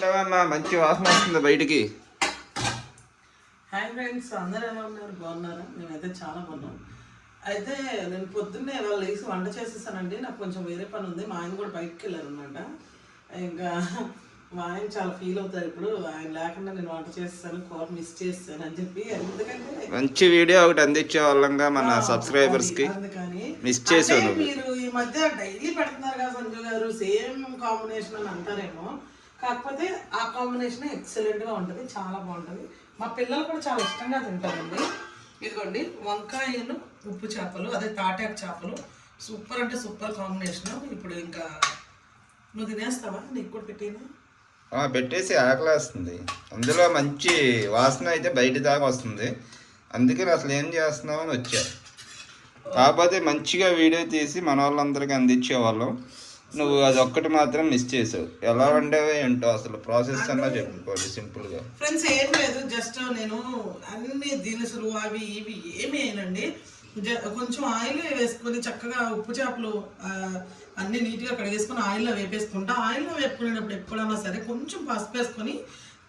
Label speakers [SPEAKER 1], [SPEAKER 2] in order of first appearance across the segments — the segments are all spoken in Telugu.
[SPEAKER 1] ఉండవమ్మా మంచి వాసన వస్తుంది బయటికి.
[SPEAKER 2] హాయ్ ఫ్రెండ్స్ అందరూ ఎలా ఉన్నారు? బాగున్నారా? మేమైతే చాలా బాగున్నాం. అయితే నేను పొద్దున్నే ఇవాళ లేచి వంట చేసేసానండి. నాకు కొంచెం వేరే పని ఉంది. మా ఆయన కూడా బయటకు వెళ్ళారు అనమాట ఇంకా మా ఆయన చాలా ఫీల్ అవుతారు ఇప్పుడు. ఆయన లేకుండా నేను వంట చేస్తాను కూర మిస్ చేస్తాను అని చెప్పి. ఎందుకంటే
[SPEAKER 1] మంచి వీడియో ఒకటి అందించే వాళ్ళంగా మన సబ్స్క్రైబర్స్కి
[SPEAKER 2] అందుకని
[SPEAKER 1] మిస్ నువ్వు.
[SPEAKER 2] మీరు ఈ మధ్య డైలీ పెడుతున్నారు కదా సంజు గారు సేమ్ కాంబినేషన్ అని అంటారేమో. కాకపోతే ఆ కాంబినేషన్ ఎక్సలెంట్గా ఉంటుంది చాలా బాగుంటుంది. మా పిల్లలు కూడా చాలా ఇష్టంగా తింటారండి. ఇదిగోండి వంకాయలు ఉప్పు చేపలు అదే తాటాకు చేపలు. సూపర్ అంటే సూపర్ కాంబినేషన్. ఇప్పుడు ఇంకా నువ్వు తినేస్తావా? నీకు కూడా పెట్టినా?
[SPEAKER 1] పెట్టేసి ఆకలేస్తుంది. అందులో మంచి వాసన అయితే బయట దాకా వస్తుంది. అందుకని అసలు ఏం చేస్తున్నావు అని వచ్చా. కాకపోతే మంచిగా వీడియో తీసి మన వాళ్ళందరికీ అందించేవాళ్ళం. నువ్వు అది ఒక్కటి మాత్రం మిస్ చేసావు. ఎలా వండావో ఏంటో అసలు ప్రాసెస్ అన్నా చెప్పుకోండి సింపుల్గా
[SPEAKER 2] ఫ్రెండ్స్ ఏం లేదు జస్ట్ నేను అన్ని దినుసులు అవి ఇవి ఏమి అయినండి జ- కొంచెం ఆయిల్ వేసుకొని చక్కగా ఉప్పు చేపలు అన్ని నీట్గా కడిగేసుకొని ఆయిల్లో వేపేసుకుంటా. ఆయిల్లో వేపుకునేటప్పుడు ఎప్పుడైనా సరే కొంచెం పసుపు వేసుకొని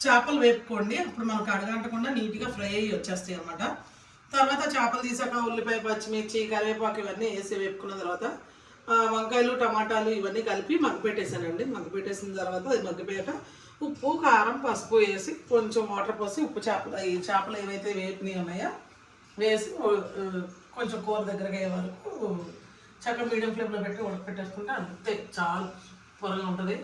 [SPEAKER 2] చేపలు వేపుకోండి. అప్పుడు మనకు అడగంటకుండా నీట్గా ఫ్రై అయ్యి వచ్చేస్తాయి అన్నమాట. తర్వాత చేపలు తీసాక ఉల్లిపాయ పచ్చిమిర్చి కరివేపాకు ఇవన్నీ వేసి వేపుకున్న తర్వాత వంకాయలు టమాటాలు ఇవన్నీ కలిపి మగ్గపెట్టేసానండి మగ్గపెట్టేసిన తర్వాత అది మగ్గిపోయాక ఉప్పు కారం పసుపు వేసి కొంచెం వాటర్ పోసి ఉప్పు చేపలు ఈ చేపలు ఏవైతే వేపినవి ఉన్నాయో వేసి కొంచెం కూర దగ్గరగా అయ్యే వరకు చక్కగా మీడియం ఫ్లేమ్లో పెట్టి ఉడకపెట్టేసుకుంటే అంతే చాలా పొరగా ఉంటుంది.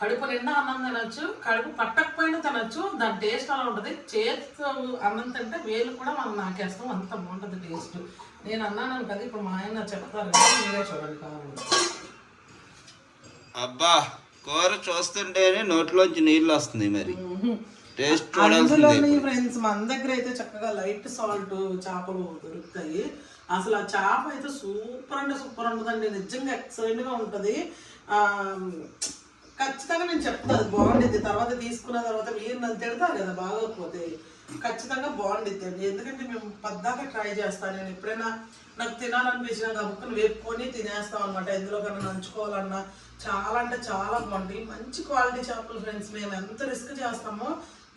[SPEAKER 2] కడుపు నిండా అన్నం తినచ్చు కడుపు పట్టకపోయినా తినచ్చు దాని టేస్ట్ అలా ఉంటుంది. చేతితో అన్నం తింటే వేలు కూడా మనం నాకేస్తాం అంత బాగుంటుంది టేస్ట్. నేను అన్నాను కదా ఇప్పుడు మా ఆయన చెప్తారు మీరే చూడండి
[SPEAKER 1] అబ్బా కూర చూస్తుంటేనే నోట్లోంచి నీళ్ళు వస్తుంది మరి. టేస్ట్ చూడాల్సిందే
[SPEAKER 2] అందులోని ఫ్రెండ్స్ మన దగ్గర అయితే చక్కగా లైట్ సాల్ట్ చేపలు దొరుకుతాయి. అసలు ఆ చేప అయితే సూపర్ అంటే సూపర్ ఉంటుందండి నిజంగా ఎక్సలెంట్గా ఉంటది. ఆ ఖచ్చితంగా నేను చెప్తాను అది బాగుండిద్ది. తర్వాత తీసుకున్న తర్వాత మీరు నన్ను తిడతారు కదా బాగోకపోతే. ఖచ్చితంగా బాగుండిద్దండి ఎందుకంటే మేము పద్దాక ట్రై చేస్తాను. నేను ఎప్పుడైనా నాకు తినాలనిపించిన గబుక్కుని వేపుకొని తినేస్తాం అనమాట ఎందులో కన్నా నంచుకోవాలన్నా చాలా అంటే చాలా బాగుంటాయి. మంచి క్వాలిటీ చేపలు ఫ్రెండ్స్ మేము ఎంత రిస్క్ చేస్తామో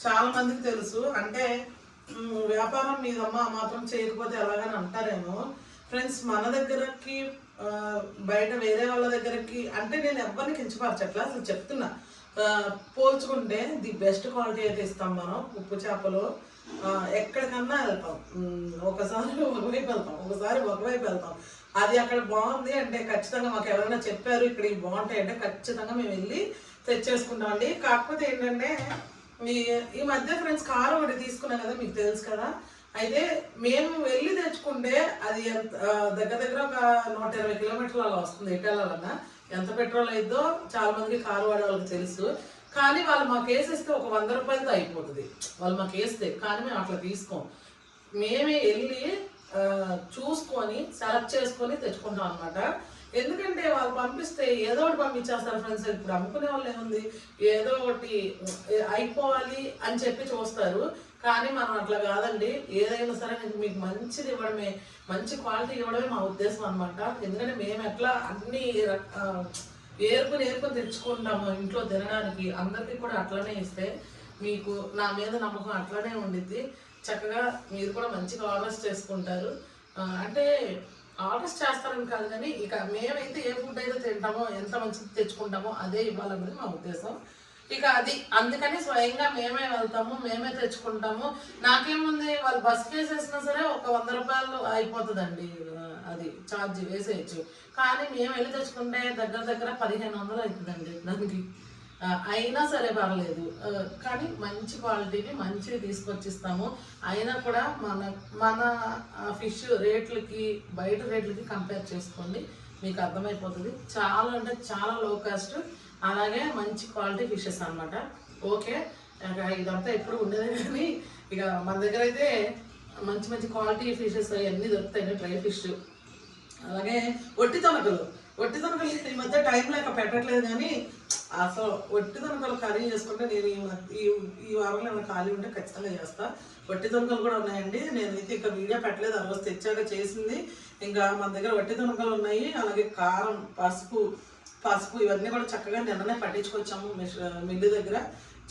[SPEAKER 2] చాలా మందికి తెలుసు. అంటే వ్యాపారం మీదమ్మా మాత్రం చేయకపోతే ఎలాగని అంటారేమో. ఫ్రెండ్స్ మన దగ్గరకి బయట వేరే వాళ్ళ దగ్గరకి అంటే నేను ఎవరిని కించపరచట్లా. అసలు చెప్తున్నా. పోల్చుకుంటే ది బెస్ట్ క్వాలిటీ అయితే ఇస్తాం మనం ఉప్పు చేపలు. ఎక్కడికన్నా వెళ్తాం. ఒకసారి ఒకవైపు వెళ్తాం. ఒకసారి ఒకవైపు వెళ్తాం. అది అక్కడ బాగుంది అంటే ఖచ్చితంగా మాకు ఎవరైనా చెప్పారు ఇక్కడ ఇవి బాగుంటాయి అంటే ఖచ్చితంగా మేము వెళ్ళి తెచ్చేసుకుంటాం అండి. కాకపోతే ఏంటంటే మీ ఈ మధ్య ఫ్రెండ్స్ కారు ఒకటి తీసుకున్నాం కదా మీకు తెలుసు కదా. అయితే మేము వెళ్ళి తెచ్చుకుంటే అది ఎంత దగ్గర దగ్గర ఒక నూట ఇరవై కిలోమీటర్ల వస్తుంది ఎటు వెళ్ళాలన్నా. ఎంత పెట్రోల్ అయిద్దో చాలా మందికి కారు వాడే వాళ్ళకి తెలుసు. కానీ వాళ్ళు మాకు వేసేస్తే ఒక వంద రూపాయలతో అయిపోతుంది. వాళ్ళు మాకు వేస్తే కానీ మేము అట్లా తీసుకోం. మేమే వెళ్ళి చూసుకొని సెలెక్ట్ చేసుకొని తెచ్చుకుంటాం అనమాట ఎందుకంటే వాళ్ళు పంపిస్తే ఏదో ఒకటి పంపించేస్తారు ఫ్రెండ్స్ ఇప్పుడు అమ్ముకునే వాళ్ళు ఏముంది? ఏదో ఒకటి అయిపోవాలి అని చెప్పి చూస్తారు. కానీ మనం అట్లా కాదండి. ఏదైనా సరే నేను మీకు మంచిది ఇవ్వడమే మంచి క్వాలిటీ ఇవ్వడమే మా ఉద్దేశం అనమాట ఎందుకంటే మేము ఎట్లా అన్ని రక- నేర్పు తెచ్చుకుంటాము ఇంట్లో తినడానికి. అందరికీ కూడా అట్లనే ఇస్తే మీకు నా మీద నమ్మకం అట్లనే ఉండిద్ది. చక్కగా మీరు కూడా మంచిగా ఆర్డర్స్ చేసుకుంటారు. అంటే ఆర్డర్స్ చేస్తారని కాదు కానీ ఇక మేమైతే ఏ ఫుడ్ అయితే తింటామో ఎంత మంచిది తెచ్చుకుంటామో అదే ఇవ్వాలన్నది మా ఉద్దేశం. ఇక అది అందుకని స్వయంగా మేమే వెళ్తాము మేమే తెచ్చుకుంటాము. నాకేముంది వాళ్ళు బస్ వేసేసినా సరే ఒక వంద రూపాయలు అయిపోతుందండి. అది ఛార్జ్ వేసేయచ్చు. కానీ మేము వెళ్ళి తెచ్చుకుంటే దగ్గర దగ్గర పదిహేను వందలు అవుతుందండి దానికి. అయినా సరే పర్లేదు. కానీ మంచి క్వాలిటీని మంచివి తీసుకొచ్చిస్తాము. అయినా కూడా మన మన ఫిష్ రేట్లకి బయట రేట్లకి కంపేర్ చేసుకోండి. మీకు అర్థమైపోతుంది. చాలా అంటే చాలా లో కాస్ట్ అలాగే మంచి క్వాలిటీ ఫిషెస్ అన్నమాట. ఓకే. ఇదంతా ఎప్పుడు ఉండేది కానీ ఇక మన దగ్గర అయితే మంచి మంచి క్వాలిటీ ఫిషెస్ అవన్నీ దొరుకుతాయి. Dry fish. అలాగే ఒట్టి తొలకలు వట్టి తొనకలు ఈ మధ్య టైం లేక పెట్టట్లేదు కానీ అసలు వట్టి తొనకలు కర్రీ చేసుకుంటే నేను ఈ మధ్య- ఈ ఈ వారంలో ఏమైనా ఖాళీ ఉంటే ఖచ్చితంగా చేస్తా. వట్టి తొనకలు కూడా ఉన్నాయండి. నేనైతే ఇంకా వీడియో పెట్టలేదు. ఆ రోజు తెచ్చాక చేసింది. ఇంకా మన దగ్గర వట్టి తొనకలు ఉన్నాయి. అలాగే కారం పసుపు పసుపు ఇవన్నీ కూడా చక్కగా నిన్ననే పట్టించుకొచ్చాము మిష- మిల్లు దగ్గర.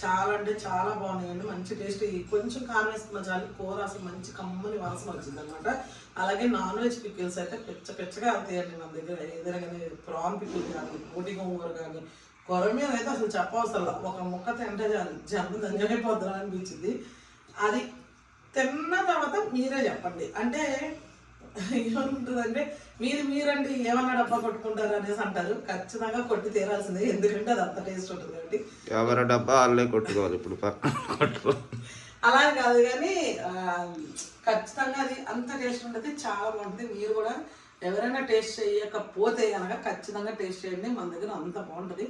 [SPEAKER 2] చాలా అంటే చాలా బాగున్నాయండి. మంచి టేస్ట్ కొంచెం కారం వేసుకున్న చాలు కూర అసలు మంచి కమ్మని వాసన వచ్చింది అనమాట అలాగే నాన్ వెజ్ పికిల్స్ అయితే పిచ్చ పిచ్చగా అవుతాయండి మన దగ్గర. ఏదైనా కానీ ప్రాన్ పికిల్ కానీ కోటి గోంగూర కానీ కూర మీద అయితే అసలు చెప్పవసరం ఒక ముక్క తింటే చాలు. జన్మ పోద్దాం అనిపించింది అది తిన్న తర్వాత మీరే చెప్పండి. అంటే ఏముంటుందంటే మీరు మీరంటే ఏమన్నా డబ్బా కొట్టుకుంటారు అనేసి అంటారు. ఖచ్చితంగా కొట్టి తీరాల్సిందే ఎందుకంటే అది అంత టేస్ట్ ఉంటుంది కాబట్టి.
[SPEAKER 1] ఎవరి డబ్బా వాళ్ళే కొట్టుకోవాలి ఇప్పుడు
[SPEAKER 2] అలా కాదు కానీ ఖచ్చితంగా అది అంత టేస్ట్ ఉంటుంది చాలా బాగుంటుంది. మీరు కూడా ఎవరైనా టేస్ట్ చేయకపోతే కనుక ఖచ్చితంగా టేస్ట్ చేయండి. మన దగ్గర అంత బాగుంటుంది.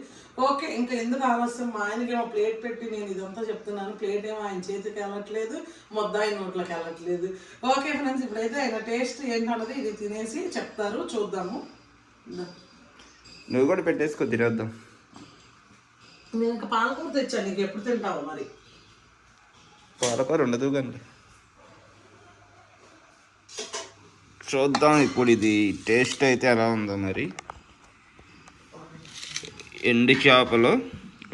[SPEAKER 2] ఓకే ఇంకా ఎందుకు ఆలస్యం? మా ఆయనకి ఏమో ప్లేట్ పెట్టి నేను ఇదంతా చెప్తున్నాను. ప్లేట్ ఏమో ఆయన చేతికి వెళ్ళట్లేదు ముద్ద ఆయన నోట్లోకి వెళ్ళట్లేదు. ఓకే ఫ్రెండ్స్ ఇప్పుడైతే ఆయన టేస్ట్ ఏంటన్నది ఇది తినేసి చెప్తారు. చూద్దాము.
[SPEAKER 1] నువ్వు కూడా పెట్టేసుకో తినేద్దాం.
[SPEAKER 2] నేను ఇంకా పాలకూర తెచ్చాను. నీకు ఎప్పుడు తింటావు మరి?
[SPEAKER 1] పాలకూర ఉండదు కండి చూద్దాం. ఇప్పుడు ఇది టేస్ట్ అయితే ఎలా ఉందో మరి. ఎండు చేపలు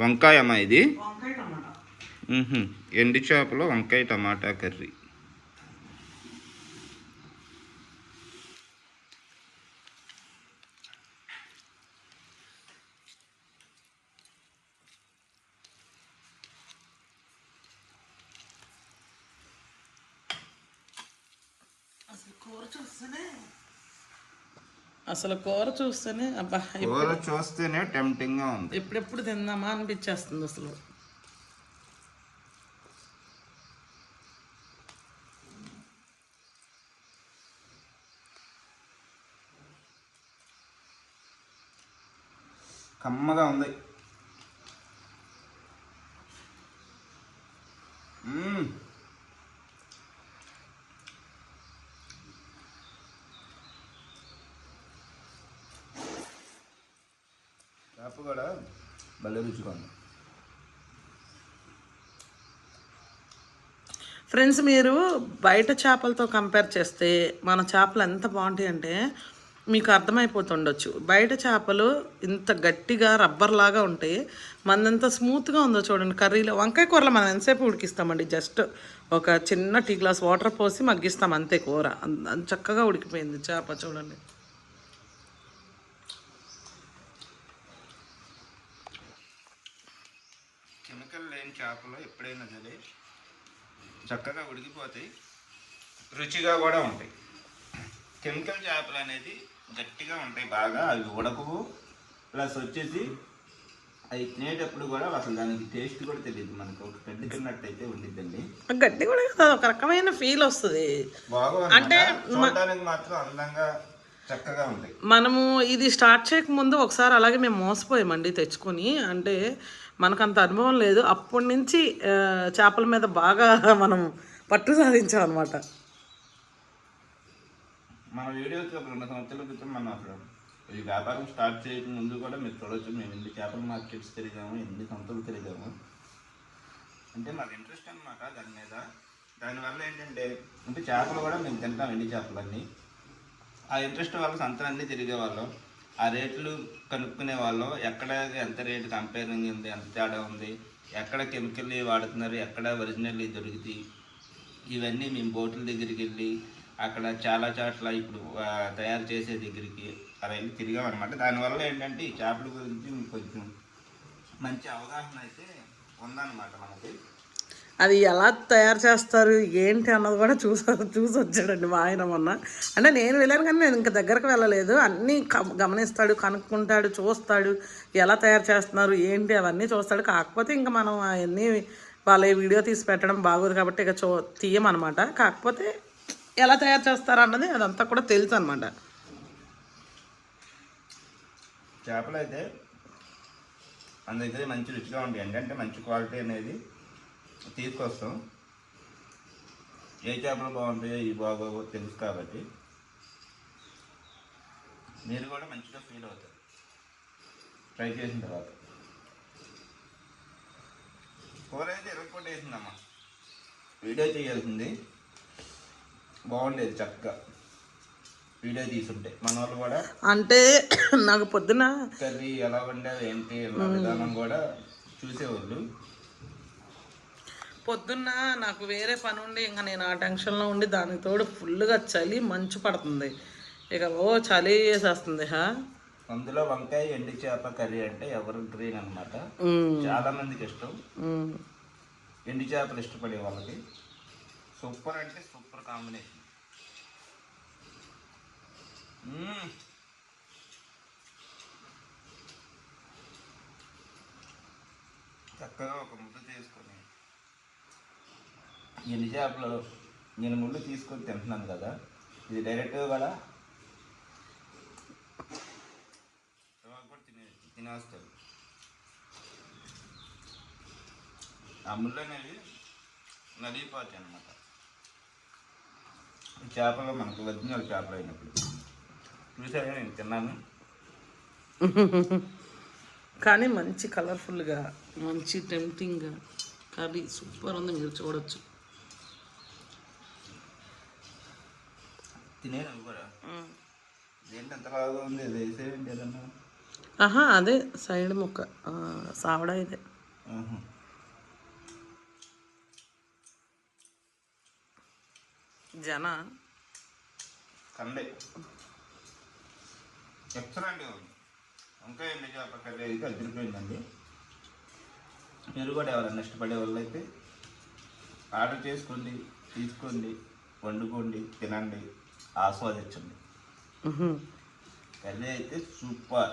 [SPEAKER 1] వంకాయ అమ్మా ఇది. ఎండు చేపలు వంకాయ టమాటా కర్రీ
[SPEAKER 2] అసలు కూర చూస్తేనే. అసలు కూర చూస్తేనే అబ్బా
[SPEAKER 1] కూర చూస్తేనే టెంప్టింగ్గా ఉంది.
[SPEAKER 2] ఎప్పుడెప్పుడు తిందామా అనిపించేస్తుంది అసలు
[SPEAKER 1] కమ్మగా ఉంది మ్మ్. చేప కూడా భలే రుచిగా ఉంది.
[SPEAKER 2] ఫ్రెండ్స్ మీరు బయట చేపలతో కంపేర్ చేస్తే మన చేపలు ఎంత బాగుంటాయి అంటే మీకు అర్థమైపోతుండొచ్చు. బయట చేపలు ఇంత గట్టిగా రబ్బర్ లాగా ఉంటాయి మనదంత స్మూత్గా ఉందో చూడండి. కర్రీలో వంకాయ కూరలో మనం ఎంతసేపు ఉడికిస్తామండి? జస్ట్ ఒక చిన్న టీ గ్లాస్ వాటర్ పోసి మగ్గిస్తాం అంతే కూర. చక్కగా ఉడికిపోయింది చేప చూడండి.
[SPEAKER 1] కెమికల్ లేని చేపలు ఎప్పుడైనా సరే చక్కగా ఉడికిపోతాయి రుచిగా కూడా ఉంటాయి. కెమికల్ చేపలు అనేది గట్టిగా ఉంటాయి బాగా అవి ఉడకవు. ప్లస్ వచ్చేసి అవి తినేటప్పుడు కూడా అసలు దానికి టేస్ట్ కూడా తెలియదు మనకు. ఒక గడ్డి తిన్నట్టయితే ఉండిద్దండి.
[SPEAKER 2] గట్టి కూడా కాదు ఒక రకమైన ఫీల్ వస్తుంది.
[SPEAKER 1] బాగా
[SPEAKER 2] అంటే
[SPEAKER 1] మాత్రం అందంగా చక్కగా ఉంటాయి.
[SPEAKER 2] మనము ఇది స్టార్ట్ చేయకముందు ఒకసారి అలాగే మేము మోసపోయామండి తెచ్చుకొని. అంటే మనకు అంత అనుభవం లేదు. అప్పటి నుంచి చేపల మీద బాగా మనం పట్టు సాధించాం అనమాట
[SPEAKER 1] మన వీడియోస్ ఒక రెండు సంవత్సరాల క్రితం మనం అసలు ఈ వ్యాపారం స్టార్ట్ చేయక ముందు కూడా మీరు చూడవచ్చు మేము ఎన్ని చేపల మార్కెట్స్ తిరిగాము ఎన్ని సంతలు తిరిగాము. అంటే మాకు ఇంట్రెస్ట్ అనమాట దాని మీద. దానివల్ల ఏంటంటే అంటే చేపలు కూడా మేము తింటాం ఎండి చేపలన్నీ. ఆ ఇంట్రెస్ట్ వల్ల సంతలన్నీ తిరిగేవాళ్ళం ఆ రేట్లు కనుక్కునే వాళ్ళం. ఎక్కడ ఎంత రేటు కంపేరింగ్ ఉంది ఎంత తేడా ఉంది ఎక్కడ కెమికల్ వాడుతున్నారు ఎక్కడ ఒరిజినల్ దొరుకుతాయి. ఇవన్నీ మేము బోట్ల దగ్గరికి వెళ్ళి అక్కడ చాలా చోట్ల ఇప్పుడు తయారు చేసే దగ్గరికి అలా వెళ్ళి తిరిగామన్నమాట దానివల్ల ఏంటంటే ఈ చేపల గురించి కొంచెం మంచి అవగాహన అయితే ఉందన్నమాట మనకి.
[SPEAKER 2] అది ఎలా తయారు చేస్తారు ఏంటి అన్నది కూడా చూసారు చూసి వచ్చాడండి మా ఆయన మొన్న. అంటే నేను వెళ్ళాను కానీ నేను ఇంకా దగ్గరకు వెళ్ళలేదు. అన్నీ గమనిస్తాడు కనుక్కుంటాడు చూస్తాడు. ఎలా తయారు చేస్తున్నారు ఏంటి అవన్నీ చూస్తాడు. కాకపోతే ఇంకా మనం అవన్నీ వాళ్ళ వీడియో తీసి పెట్టడం బాగోదు కాబట్టి ఇక చూ తీయమనమాట. కాకపోతే ఎలా తయారు చేస్తారు అన్నది అదంతా కూడా తెలుసు అనమాట
[SPEAKER 1] చేపలు అయితే మన మంచి రుచిగా ఉంటాయి. ఏంటంటే మంచి క్వాలిటీ అనేది తీసుకొస్తాం. ఏ చేపలు బాగుంటాయో ఈ బాగోవో తెలుసు కాబట్టి మీరు కూడా మంచిగా ఫీల్ అవుతారు. ట్రై చేసిన తర్వాత. కూర అయితే ఇరవై వేసిందమ్మా. వీడియో చేయాల్సింది. బాగుండేది చక్కగా. వీడియో తీసుంటే మన వాళ్ళు కూడా
[SPEAKER 2] అంటే నాకు పొద్దున
[SPEAKER 1] కర్రీ ఎలా వండారు ఏంటి విధానం కూడా చూసేవాళ్ళు.
[SPEAKER 2] పొద్దున్న నాకు వేరే పని ఉండి ఇంకా నేను ఆ టెన్షన్లో ఉండి దానికి తోడు ఫుల్గా చలి మంచు పడుతుంది. ఇక ఓ చలి వేసేస్తుంది హా?
[SPEAKER 1] అందులో వంకాయ ఎండి చేప కర్రీ అంటే ఎవరు గ్రీన్ అనమాట చాలా మందికి ఇష్టం. ఎండి చేపలు ఇష్టపడే వాళ్ళకి సూపర్ అంటే సూపర్ కాంబినేషన్. చక్కగా ఒక ఎండి చేపలు నేను ముళ్ళు తీసుకొని తింటున్నాను కదా. ఇది డైరెక్ట్గా కూడా తినే తినేస్తారు ఆ ముళ్ళు అనేవి నలిగిపోతాయి అనమాట ఈ చేపలు మనకు ఒరిజినల్ చేపలు అయినప్పుడు. చూసారా నేను తిన్నాను.
[SPEAKER 2] కానీ మంచి కలర్ఫుల్గా మంచి టెంప్టింగ్గా కర్రీ సూపర్ ఉంది మీరు చూడొచ్చు.
[SPEAKER 1] తినేది కూడా. ఏంటి ఎంత బాగా ఉంది? ఇది వేసేయండి ఏదన్నా.
[SPEAKER 2] ఆహా అదే సైడ్ ముక్క. సావడా ఇదే. జన?
[SPEAKER 1] కండే. ఇంకా ఎండి చేప కర్రీ అయితే అదిరిపోయిందండి మీరు కూడా ఎవరైనా ఇష్టపడే వాళ్ళు అయితే ఆర్డర్ చేసుకోండి తీసుకోండి వండుకోండి తినండి. ఆస్వాదించండి. కర్రీ అయితే సూపర్.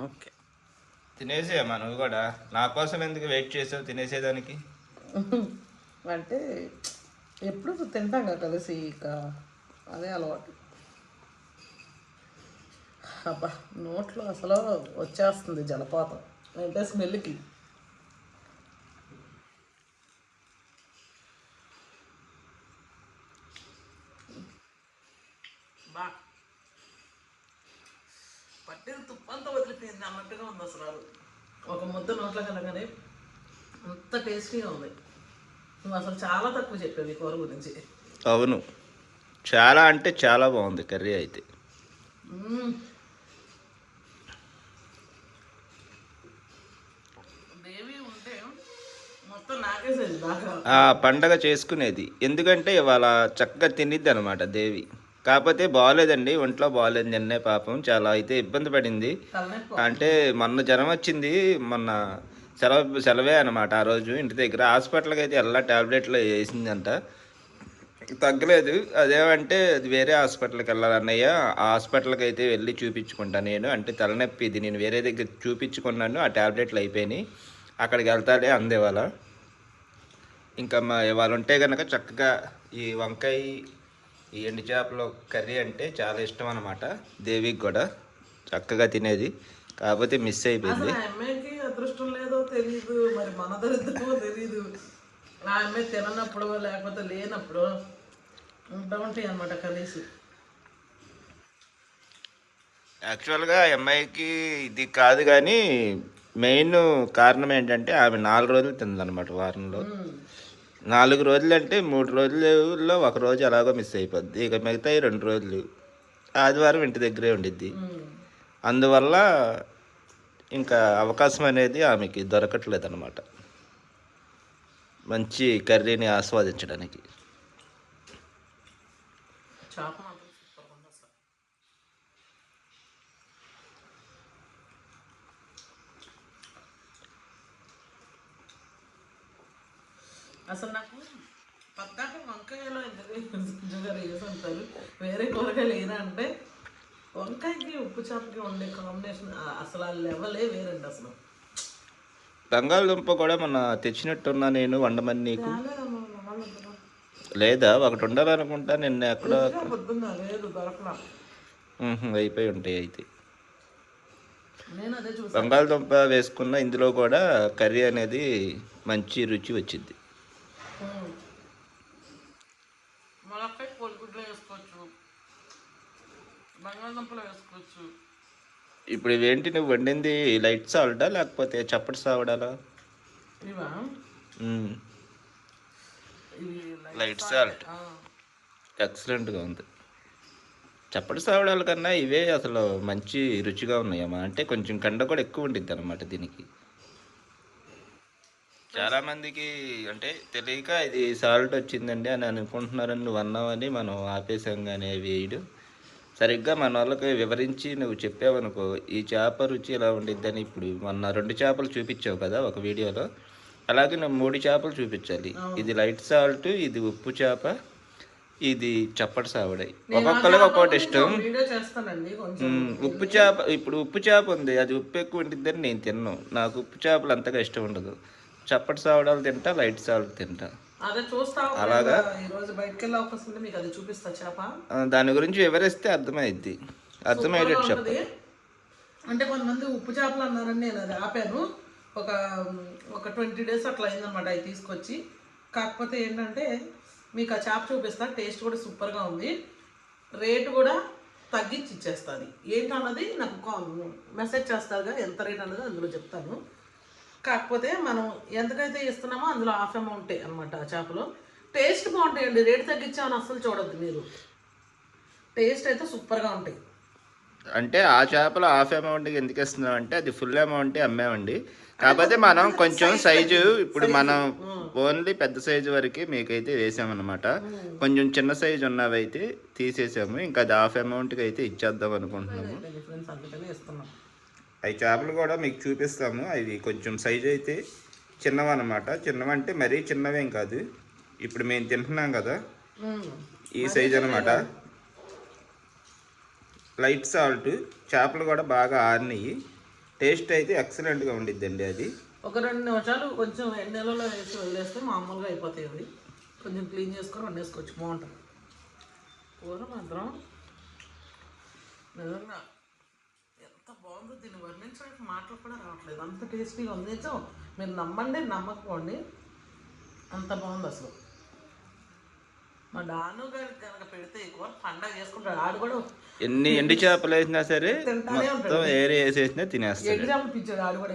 [SPEAKER 2] ఓకే.
[SPEAKER 1] తినేసేయమ్మా నువ్వు కూడా. నా కోసం ఎందుకు వెయిట్ చేసావు తినేసేదానికి?
[SPEAKER 2] అంటే ఎప్పుడు తింటాం కదా కలిసి ఇక అదే అలవాటు. అబ్బా నోట్లో అసలు వచ్చేస్తుంది జలపాతం. అంటే స్మెల్కి. బా పట్టిన తుప్పంతా వదిలిపోయింది. అన్నట్టుగా ఉంది అసలు ఒక ముద్ద నోట్లో కలగానే అంత టేస్టీగా ఉంది. నువ్వు అసలు చాలా తక్కువ చెప్పేది ఈ కూర గురించి.
[SPEAKER 1] అవును. చాలా అంటే చాలా బాగుంది కర్రీ అయితే. పండగ చేసుకునేది. ఎందుకంటే ఇవాళ చక్కగా తినిద్ది అనమాట దేవి. కాకపోతే బాగాలేదండి ఒంట్లో బాగాలేదు నిన్నే పాపం చాలా అయితే ఇబ్బంది పడింది. అంటే మొన్న జ్వరం వచ్చింది మొన్న సెలవు సెలవే అనమాట ఆ రోజు ఇంటి దగ్గర. హాస్పిటల్కి అయితే ఎలా టాబ్లెట్లు వేసిందంట. తగ్గలేదు. అదేమంటే అది వేరే హాస్పిటల్కి వెళ్ళాలన్నయ్య ఆ హాస్పిటల్కి అయితే వెళ్ళి చూపించుకుంటా నేను. అంటే తలనొప్పి ఇది నేను వేరే దగ్గర చూపించుకున్నాను ఆ టాబ్లెట్లు అయిపోయినాయి. అక్కడికి వెళ్తానే అందేవాళ్ళ. ఇంకా మా ఇవాళ ఉంటే కనుక చక్కగా ఈ వంకాయ ఈ ఎండు చేపలు కర్రీ అంటే చాలా ఇష్టం అనమాట దేవికి కూడా. చక్కగా తినేది. కాకపోతే మిస్ అయిపోయింది.
[SPEAKER 2] అదృష్టం లేదో తెలియదు మరి మన దరిద్రమో తెలియదు ఆ అమ్మాయి తిననప్పుడు లేకపోతే లేనప్పుడు ఉంటా ఉంటాయి అనమాట కలిసి
[SPEAKER 1] యాక్చువల్గా అమ్మాయికి ఇది కాదు కానీ మెయిన్ కారణం ఏంటంటే ఆమె నాలుగు రోజులు తిందనమాట వారంలో. నాలుగు రోజులు అంటే మూడు రోజులలో ఒక రోజు ఎలాగో మిస్ అయిపోద్ది. ఇక మిగతా ఈ రెండు రోజులు ఆదివారం ఇంటి దగ్గరే ఉండిద్ది. అందువల్ల ఇంకా అవకాశం అనేది ఆమెకి దొరకట్లేదు అనమాట మంచి కర్రీని ఆస్వాదించడానికి.
[SPEAKER 2] చేప మాత్రం సూపర్ ఉంది అసలు అసలు నాకు పద్దాక వంకాయలో ఎందుకు నిజంగా రేసి అంటారు వేరే కూరగాయలు ఏనా అంటే వంకాయకి ఉప్పు చేపకి ఉండే కాంబినేషన్ అసలు ఆ లెవెలే వేరండి అసలు.
[SPEAKER 1] బంగాళదుంప కూడా మన తెచ్చినట్టున్నా నేను వండమని నీకు. లేదా? ఒకటి ఉండాలనుకుంటా నిన్న ఎక్కడో అయిపోయి ఉంటాయి అయితే. బంగాళదుంప వేసుకున్న ఇందులో కూడా కర్రీ అనేది మంచి రుచి వచ్చింది.
[SPEAKER 2] ములక్కాయ కోడిగుడ్లో వేసుకోవచ్చు. బంగాళదుంపలో వేసుకోవచ్చు.
[SPEAKER 1] ఇప్పుడు ఇవేంటి నువ్వు వండింది? లైట్ సాల్టా లేకపోతే చప్పటి సావడాలా?
[SPEAKER 2] ఇవా?
[SPEAKER 1] Light salt. ఎక్సలెంట్గా ఉంది. చప్పటి సావడాల కన్నా ఇవే అసలు మంచి రుచిగా ఉన్నాయమ్మా. అంటే కొంచెం కండ కూడా ఎక్కువ ఉండిద్ది అనమాట దీనికి. చాలా మందికి అంటే తెలియక ఇది సాల్ట్ వచ్చిందండి అని అనుకుంటున్నారని నువ్వు అన్నావని మనం ఆపేసాం కానీ వేయడు. సరిగ్గా మన వాళ్ళకి వివరించి నువ్వు చెప్పావనుకో ఈ చేప రుచి ఇలా ఉండిద్దని ఇప్పుడు మొన్న రెండు చేపలు చూపించావు కదా ఒక వీడియోలో. అలాగే నువ్వు మూడు చేపలు చూపించాలి. ఇది లైట్ సాల్ట్ ఇది ఉప్పు చేప ఇది చప్పటి సావడాయి ఒక్కొక్కరికి ఒక్కొక్కటి ఇష్టం ఉప్పు చేప. ఇప్పుడు ఉప్పు చేప ఉంది అది ఉప్పు ఎక్కువ ఉంటుందని నేను తిన్నాను నాకు ఉప్పు చేపలు అంతగా ఇష్టం ఉండదు. చప్పటి సావడాలు తింటా లైట్ సాల్ట్ తింటా. అలాగా? దాని గురించి వివరిస్తే అర్థమైద్ది. అర్థమయ్యేటట్టు చెప్ప.
[SPEAKER 2] అంటే కొంతమంది ఉప్పు చేపలు అన్నారని నేను అది ఆపాను. ఒక ఒక ట్వంటీ డేస్ అట్లా అయిందనమాట అవి తీసుకొచ్చి. కాకపోతే ఏంటంటే మీకు ఆ చేప చూపిస్తా టేస్ట్ కూడా సూపర్గా ఉంది. రేటు కూడా తగ్గించి ఇచ్చేస్తుంది. ఏంటన్నది నాకు మెసేజ్ చేస్తారుగా ఎంత రేట్ అన్నది అందులో చెప్తాను. కాకపోతే మనం ఎంతకైతే ఇస్తున్నామో అందులో హాఫ్ అమౌంటే అనమాట ఆ చేపలు. టేస్ట్ బాగుంటాయండి. రేటు తగ్గించామని అస్సలు చూడొద్దు మీరు. టేస్ట్ అయితే సూపర్గా ఉంటాయి.
[SPEAKER 1] అంటే ఆ చేపలు హాఫ్ అమౌంట్కి ఎందుకు ఇస్తున్నాం అంటే అది ఫుల్ అమౌంట్ అమ్మామండి. కాకపోతే మనం కొంచెం సైజు ఇప్పుడు మనం ఓన్లీ పెద్ద సైజు వరకు మీకైతే వేసామన్నమాట. కొంచెం చిన్న సైజు ఉన్నవైతే తీసేసాము. ఇంకా అది హాఫ్ అమౌంట్కి అయితే ఇచ్చేద్దాం అనుకుంటున్నాము. అవి చేపలు కూడా మీకు చూపిస్తాము. అవి కొంచెం సైజు అయితే చిన్నవన్నమాట. చిన్నవంటే మరీ చిన్నవేం కాదు. ఇప్పుడు మేము తింటున్నాం కదా. ఈ సైజ్ అనమాట లైట్ సాల్ట్ చేపలు కూడా బాగా ఆరినాయి. టేస్ట్ అయితే ఎక్సలెంట్గా ఉండిద్దండి అది.
[SPEAKER 2] ఒక రెండు నిమిషాలు కొంచెం ఎండలలో వేసి వదిలేస్తే మామూలుగా అయిపోతాయి అవి. కొంచెం క్లీన్ చేసుకొని వండేసుకోవచ్చు. బాగుంటుంది. కూర మాత్రం నిజంగా బాగుందో దీన్ని వర్ణించడానికి మాటలు కూడా రావట్లేదు. అంత టేస్టీగా ఉంది. నిజం. మీరు నమ్మండి నమ్మకపోండి. అంత బాగుంది అసలు. మా డాను గారికి కనుక పెడితే ఈ కూర పండగ చేసుకుంటాడు. ఆడు కూడా
[SPEAKER 1] ఎన్ని ఎండు చేపలు వేసినా సరే
[SPEAKER 2] తింటానే
[SPEAKER 1] మొత్తం ఏరి వేసేసినా తినేస్తాడు.
[SPEAKER 2] ఎగ్జామ్ పిచ్చాడు. ఆడు కూడా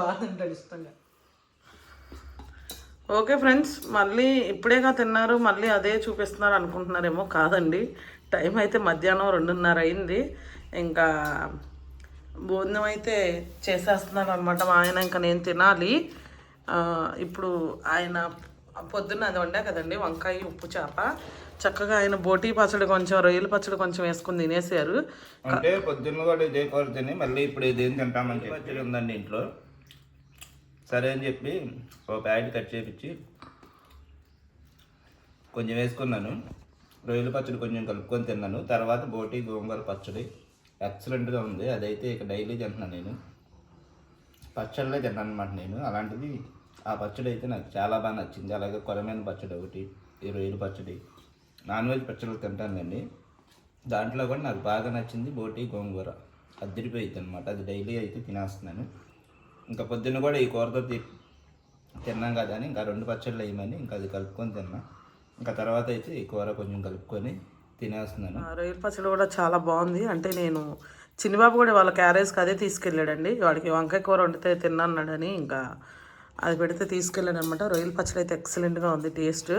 [SPEAKER 2] బాగా తింటాడు ఇష్టంగా. ఓకే ఫ్రెండ్స్ మళ్ళీ ఇప్పుడేగా తిన్నారు మళ్ళీ అదే చూపిస్తున్నారు అనుకుంటున్నారేమో కాదండి. టైం అయితే మధ్యాహ్నం రెండున్నర అయింది. ఇంకా భోజనం అయితే చేసేస్తున్నారు అనమాట మా ఆయన ఇంకా నేను తినాలి. ఇప్పుడు ఆయన పొద్దున్న అది వండా కదండి వంకాయ ఉప్పు చేప. చక్కగా ఆయన బోటీ పచ్చడి కొంచెం రొయ్యల పచ్చడి కొంచెం వేసుకుని తినేసారు
[SPEAKER 1] అంటే పొద్దున్న కూడా ఇదే కూర తిని మళ్ళీ ఇప్పుడు ఇదేం తింటామని చెప్పి పచ్చడి ఉందండి ఇంట్లో. సరే అని చెప్పి ఒక ప్యాకెట్ కట్ చేపించి కొంచెం వేసుకున్నాను. రొయ్యల పచ్చడి కొంచెం కలుపుకొని తిన్నాను. తర్వాత బోటీ గోంగూర పచ్చడి. ఎక్సలెంట్గా ఉంది. అదైతే ఇక డైలీ తింటున్నాను నేను. పచ్చళ్ళే తిన్నాను అనమాట నేను. అలాంటిది ఆ పచ్చడి అయితే నాకు చాలా బాగా నచ్చింది. అలాగే కొరమైన పచ్చడి ఒకటి ఈ రొయ్యల పచ్చడి. నాన్ వెజ్ పచ్చళ్ళు తింటానండి దాంట్లో కూడా నాకు బాగా నచ్చింది బోటి గోంగూర. అద్దరిపోయింది అనమాట అది డైలీ అయితే తినేస్తున్నాను. ఇంకా పొద్దున్న కూడా ఈ కూరతో తి తిన్నాం కదా అని ఇంకా రెండు పచ్చళ్ళు వేయమని ఇంకా అది కలుపుకొని తిన్నా. ఇంకా తర్వాత అయితే ఈ కూర కొంచెం కలుపుకొని తినేస్తున్నాను.
[SPEAKER 2] రొయ్యల పచ్చడి కూడా చాలా బాగుంది. అంటే నేను చిన్నబాబు కూడా వాళ్ళ క్యారేజ్కి అదే తీసుకెళ్ళాడండి. వాడికి వంకాయ కూర వండితే తిన్నాడని ఇంకా అది పెడితే తీసుకెళ్ళాను అనమాట రొయ్యల పచ్చడి అయితే ఎక్సలెంట్గా ఉంది టేస్ట్.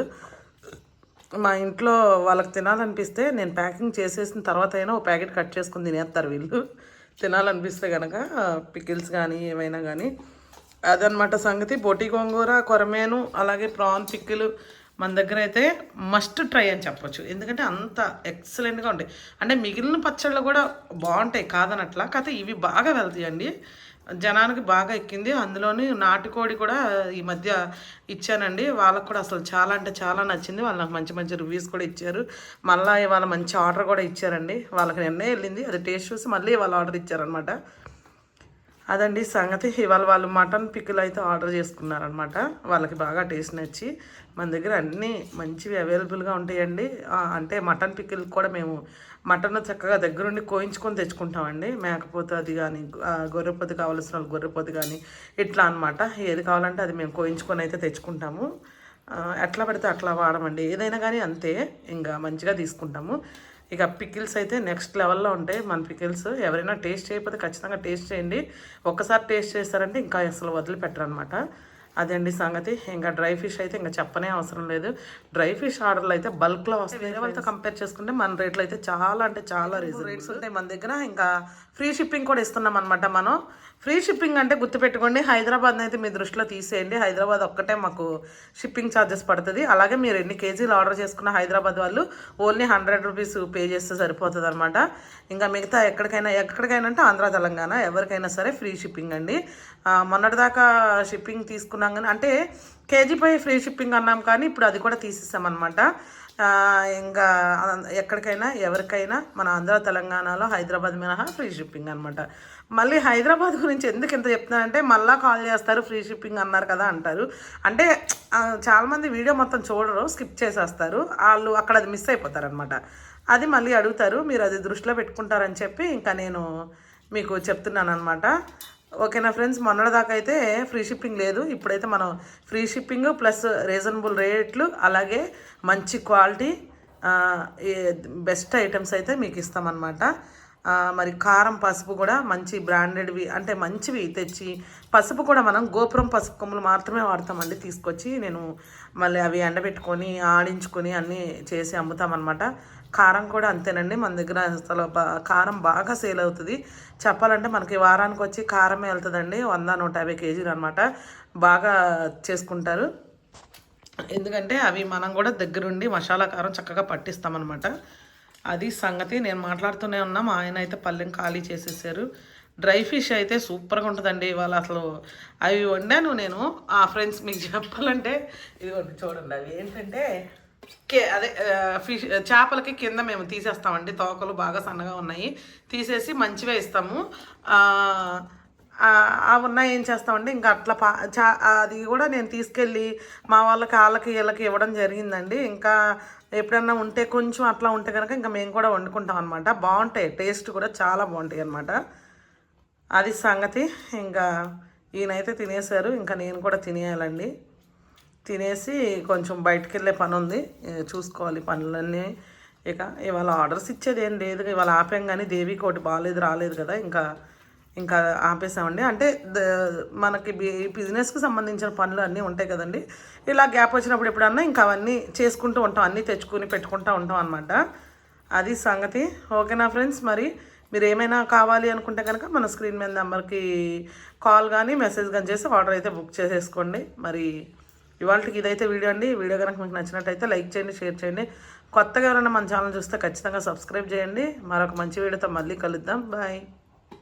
[SPEAKER 2] మా ఇంట్లో వాళ్ళకి తినాలనిపిస్తే నేను ప్యాకింగ్ చేసేసిన తర్వాత అయినా ఒక ప్యాకెట్ కట్ చేసుకుని తినేస్తారు వీళ్ళు. తినాలనిపిస్తే కనుక పికిల్స్ కానీ ఏమైనా కానీ అదనమాట సంగతి. బొటి గోంగూర కొరమేను అలాగే ప్రాన్ పిక్కిలు మన దగ్గర అయితే మస్ట్ ట్రై అని చెప్పొచ్చు. ఎందుకంటే అంత ఎక్సలెంట్గా ఉంటాయి. అంటే మిగిలిన పచ్చళ్ళు కూడా బాగుంటాయి కాదనట్లా. కాకపోతే ఇవి బాగా వెళ్తాయండి జనానికి బాగా ఎక్కింది. అందులోని నాటుకోడి కూడా ఈ మధ్య ఇచ్చానండి. వాళ్ళకు కూడా అసలు చాలా అంటే చాలా నచ్చింది. వాళ్ళు నాకు మంచి మంచి రివ్యూస్ కూడా ఇచ్చారు. మళ్ళీ ఇవాళ మంచి ఆర్డర్ కూడా ఇచ్చారండి. వాళ్ళకి నిన్నే వెళ్ళింది. అది టేస్ట్ చూసి మళ్ళీ వాళ్ళు ఆర్డర్ ఇచ్చారనమాట అదండి సంగతి. ఇవాళ వాళ్ళు మటన్ పిక్కులు అయితే ఆర్డర్ చేసుకున్నారనమాట వాళ్ళకి బాగా టేస్ట్ నచ్చి మన దగ్గర అన్నీ మంచివి అవైలబుల్గా ఉంటాయండి. అంటే మటన్ పిక్కులు కూడా మేము మటన్ చక్కగా దగ్గరుండి కోయించుకొని తెచ్చుకుంటామండి. మేకపోతే అది కానీ గొర్రెపోతు కావాల్సిన వాళ్ళు గొర్రెపోతు కానీ ఇట్లా అన్నమాట. ఏది కావాలంటే అది మేము కోయించుకొని అయితే తెచ్చుకుంటాము. ఎట్లా పడితే అట్లా వాడమండి. ఏదైనా కానీ అంతే. ఇంకా మంచిగా తీసుకుంటాము. ఇక పికిల్స్ అయితే నెక్స్ట్ లెవెల్లో ఉంటాయి. మన పికిల్స్ ఎవరైనా టేస్ట్ చేయకపోతే ఖచ్చితంగా టేస్ట్ చేయండి. ఒక్కసారి టేస్ట్ చేస్తారంటే ఇంకా అసలు వదిలిపెట్టరు అనమాట అదండి సంగతి. ఇంకా డ్రై ఫిష్ అయితే ఇంకా చెప్పనే అవసరం లేదు. డ్రై ఫిష్ ఆర్డర్లు అయితే బల్క్లో వస్తాయి వేరే వాళ్ళతో కంపేర్ చేసుకుంటే మన రేట్లు అయితే చాలా అంటే చాలా రేట్స్ ఉంటాయి మన దగ్గర. ఇంకా ఫ్రీ షిప్పింగ్ కూడా ఇస్తున్నాం అనమాట మనం. ఫ్రీ షిప్పింగ్ అంటే గుర్తుపెట్టుకోండి హైదరాబాద్ అయితే మీ దృష్టిలో తీసేయండి. హైదరాబాద్ ఒక్కటే మాకు షిప్పింగ్ ఛార్జెస్ పడుతుంది. అలాగే మీరు ఎన్ని కేజీలు ఆర్డర్ చేసుకున్న హైదరాబాద్ వాళ్ళు ఓన్లీ హండ్రెడ్ రూపీస్ పే చేస్తే సరిపోతుంది అనమాట ఇంకా మిగతా ఎక్కడికైనా ఎక్కడికైనా అంటే ఆంధ్ర తెలంగాణ ఎవరికైనా సరే ఫ్రీ షిప్పింగ్ అండి. మొన్నటిదాకా షిప్పింగ్ తీసుకున్నాం కానీ అంటే కేజీపై ఫ్రీ షిప్పింగ్ అన్నాం కానీ ఇప్పుడు అది కూడా తీసేసామన్నమాట. ఇంకా ఎక్కడికైనా ఎవరికైనా మన ఆంధ్ర తెలంగాణలో హైదరాబాద్ మినహా ఫ్రీ షిప్పింగ్ అనమాట మళ్ళీ హైదరాబాద్ గురించి ఎందుకు ఇంత చెప్తున్నానంటే మళ్ళీ కాల్ చేస్తారు ఫ్రీ షిప్పింగ్ అన్నారు కదా అంటారు. అంటే చాలామంది వీడియో మొత్తం చూడరు స్కిప్ చేసేస్తారు. వాళ్ళు అక్కడ అది మిస్ అయిపోతారు అనమాట అది మళ్ళీ అడుగుతారు మీరు అది దృష్టిలో పెట్టుకుంటారని చెప్పి ఇంకా నేను మీకు చెప్తున్నాను అనమాట ఓకేనా ఫ్రెండ్స్ మొన్నటిదాకా అయితే ఫ్రీ షిప్పింగ్ లేదు. ఇప్పుడైతే మనం ఫ్రీ షిప్పింగ్ ప్లస్ రీజనబుల్ రేట్లు అలాగే మంచి క్వాలిటీ బెస్ట్ ఐటమ్స్ అయితే మీకు ఇస్తామన్నమాట. మరి కారం పసుపు కూడా మంచి బ్రాండెడ్వి అంటే మంచివి తెచ్చి పసుపు కూడా మనం గోపురం పసుపు కొమ్ములు మాత్రమే వాడతామండి తీసుకొచ్చి నేను మళ్ళీ అవి ఎండబెట్టుకొని ఆడించుకొని అన్నీ చేసి అమ్ముతామన్నమాట. కారం కూడా అంతేనండి మన దగ్గర అసలు కారం బాగా సేల్ అవుతుంది. చెప్పాలంటే మనకి వారానికి వచ్చి కారమే వెళ్తుందండి వంద నూట యాభై కేజీలు అనమాట బాగా చేసుకుంటారు. ఎందుకంటే అవి మనం కూడా దగ్గరుండి మసాలా కారం చక్కగా పట్టిస్తామన్నమాట. అది సంగతి నేను మాట్లాడుతూనే ఉన్నా. మా ఆయన అయితే పల్లెం ఖాళీ చేసేసారు. డ్రై ఫిష్ అయితే సూపర్గా ఉంటుందండి ఇవాళ అసలు. అవి వండాను నేను. ఆ ఫ్రెండ్స్ మీకు చెప్పాలంటే ఇదిగోండి చూడండి అవి ఏంటంటే కే అదే ఫిష్ చేపలకి కింద మేము తీసేస్తామండి. తోకలు బాగా సన్నగా ఉన్నాయి. తీసేసి మంచివే ఇస్తాము. అవి ఉన్నాయి ఏం చేస్తామండి? ఇంకా అట్లా పా చా అది కూడా నేను తీసుకెళ్ళి మా వాళ్ళకి వాళ్ళకి వీళ్ళకి ఇవ్వడం జరిగిందండి. ఇంకా ఎప్పుడన్నా ఉంటే కొంచెం అట్లా ఉంటే కనుక ఇంకా మేము కూడా వండుకుంటాం అనమాట బాగుంటాయి. టేస్ట్ కూడా చాలా బాగుంటాయి అనమాట అది సంగతి. ఇంకా ఈయనైతే తినేశారు. ఇంకా నేను కూడా తినేయాలండి. తినేసి కొంచెం బయటికి వెళ్ళే పని ఉంది. చూసుకోవాలి పనులన్నీ. ఇక ఇవాళ ఆర్డర్స్ ఇచ్చేది ఏం లేదు. ఇవాళ ఆపాం కానీ దేవికి ఒకటి బాగాలేదు రాలేదు కదా. ఇంకా ఇంకా ఆపేసామండి. అంటే ద- మనకి బి- బిజినెస్కి సంబంధించిన పనులు అన్నీ ఉంటాయి కదండి. ఇలా గ్యాప్ వచ్చినప్పుడు ఎప్పుడన్నా ఇంకా అవన్నీ చేసుకుంటూ ఉంటాం. అన్నీ తెచ్చుకుని పెట్టుకుంటూ ఉంటాం అనమాట అది సంగతి. ఓకేనా ఫ్రెండ్స్ మరి మీరు ఏమైనా కావాలి అనుకుంటే కనుక మన స్క్రీన్ మీద నెంబర్కి కాల్ కానీ మెసేజ్ కానీ చేసి ఆర్డర్ అయితే బుక్ చేసేసుకోండి. మరి ఇవాళకి ఇదైతే వీడియో అండి. వీడియో కనుక మీకు నచ్చినట్టయితే లైక్ చేయండి షేర్ చేయండి. కొత్తగా ఎవరైనా మన ఛానల్ చూస్తే ఖచ్చితంగా సబ్స్క్రైబ్ చేయండి. మరొక మంచి వీడియోతో మళ్ళీ కలుద్దాం. బాయ్